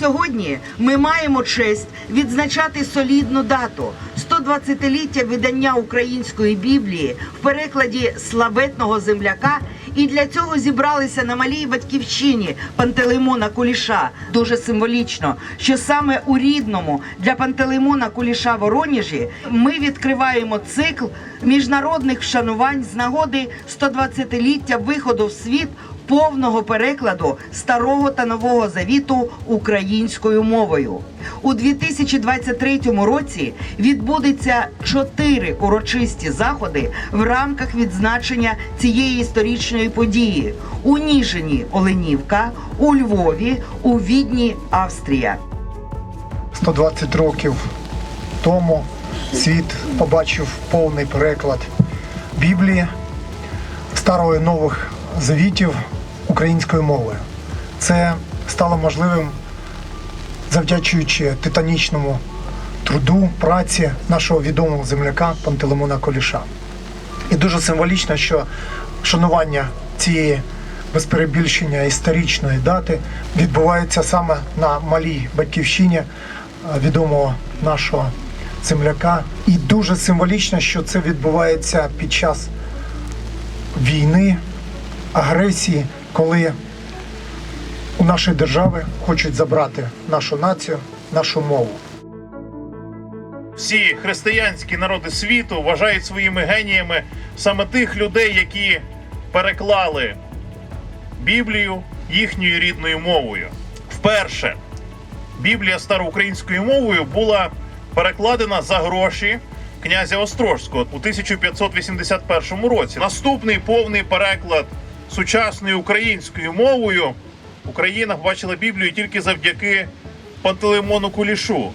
Сьогодні ми маємо честь відзначати солідну дату 120-ліття видання української Біблії в перекладі славетного земляка. І для цього зібралися на малій батьківщині Пантелеймона Куліша. Дуже символічно, що саме у рідному для Пантелеймона Куліша Воронежі ми відкриваємо цикл міжнародних вшанувань з нагоди 120-ліття виходу в світ повного перекладу старого та нового завіту українською мовою. У 2023 році відбудеться чотири урочисті заходи в рамках відзначення цієї історичної події у Ніжині Оленівка, у Львові, у Відні Австрія. 120 років тому світ побачив повний переклад Біблії, старого і нових завітів українською мовою. Це стало можливим завдячуючи титанічному труду, праці нашого відомого земляка Пантелеймона Коліша. І дуже символічно, що шанування цієї без перебільшення історичної дати відбувається саме на малій батьківщині е, відомого нашого земляка. І дуже символічно, що це відбувається під час війни, агресії, коли у нашої держави хочуть забрати нашу націю, нашу мову. всі християнські народи світу вважають своїми геніями саме тих людей, які переклали Біблію їхньою рідною мовою. Вперше Біблія староукраїнською мовою була перекладена за гроші князя Острожського у 1581 році. Наступний повний переклад сучасною українською мовою Україна побачила Біблію тільки завдяки Пантелеймону Кулішу.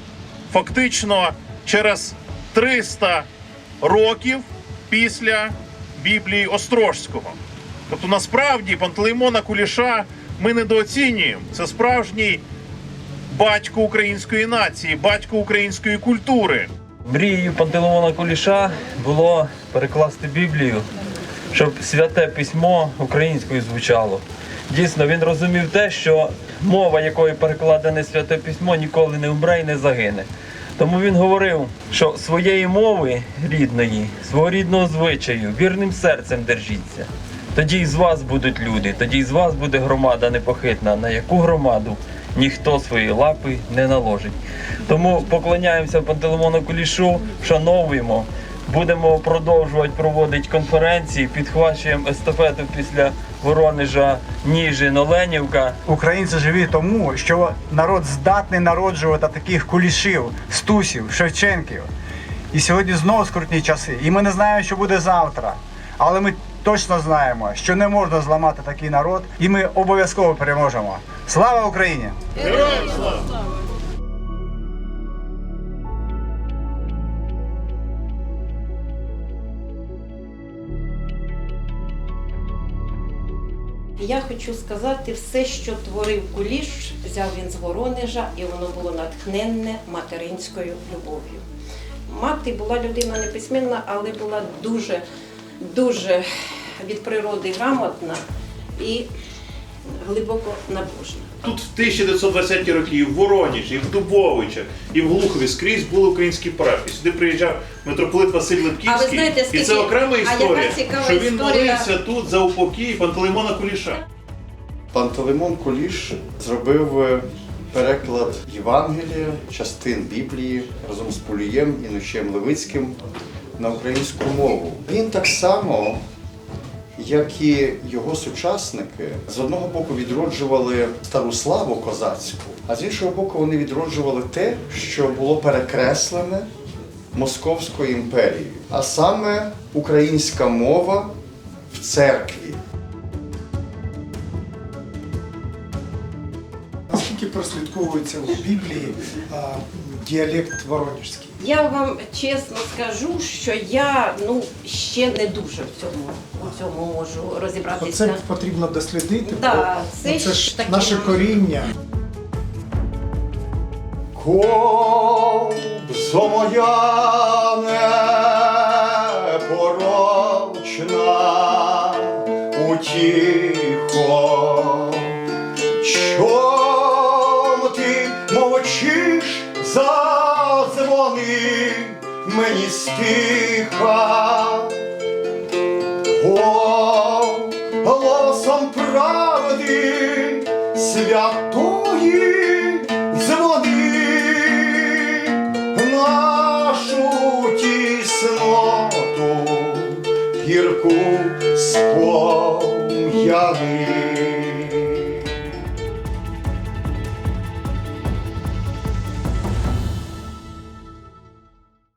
Фактично через 300 років після Біблії Острожського. Тобто, насправді Пантелеймона Куліша ми недооцінюємо. Це справжній батько української нації, батько української культури. Мрією Пантелеймона Куліша було перекласти Біблію, щоб святе письмо українською звучало. Дійсно, він розумів те, що мова, якою перекладене святе письмо, ніколи не вмре і не загине. Тому він говорив, що своєї мови рідної, свого рідного звичаю, вірним серцем держіться. Тоді із вас будуть люди, тоді із вас буде громада непохитна, на яку громаду ніхто свої лапи не наложить. Тому поклоняємося Пантелеймону Кулішу, вшановуємо, будемо продовжувати проводити конференції, підхвачуємо естафету після Воронежа, Ніжин, Оленівка. Українці живі тому, що народ здатний народжувати таких кулішів, стусів, шевченків. І сьогодні знову скрутні часи. І ми не знаємо, що буде завтра. Але ми точно знаємо, що не можна зламати такий народ, і ми обов'язково переможемо. Слава Україні! Я хочу сказати, все, що творив Куліш, взяв він з Воронежа, і воно було натхненне материнською любов'ю. Мати була людина неписьменна, але була дуже, дуже від природи грамотна і глибоко набожна. Тут в 1920-ті роки і в Воронежі, і в Дубовичах, і в Глухові скрізь були українські парафії. Сюди приїжджав митрополит Василь Липківський. А ви знаєте, і скільки- це окрема а яка історія, цікава що він історія? молився тут за упокій Пантелеймона Куліша. Пантелеймон Куліш зробив е, переклад Євангелія, частин Біблії разом з Пулієм і Ночем Левицьким на українську мову. Він так само, як і його сучасники, з одного боку відроджували стару славу козацьку, а з іншого боку, вони відроджували те, що було перекреслене Московською імперією, а саме українська мова в церкві. Прослідковується в Біблії а, діалект воронежський? Я вам чесно скажу, що я ну ще не дуже в цьому, у цьому можу Оце розібратися. потрібно дослідити, Да, бо це це ж таке- наше коріння. Кобзо моя непорочна, утіхо, чом мені стиха. Голосом правди святої дзвони нашу тісноту гірку спом'яни.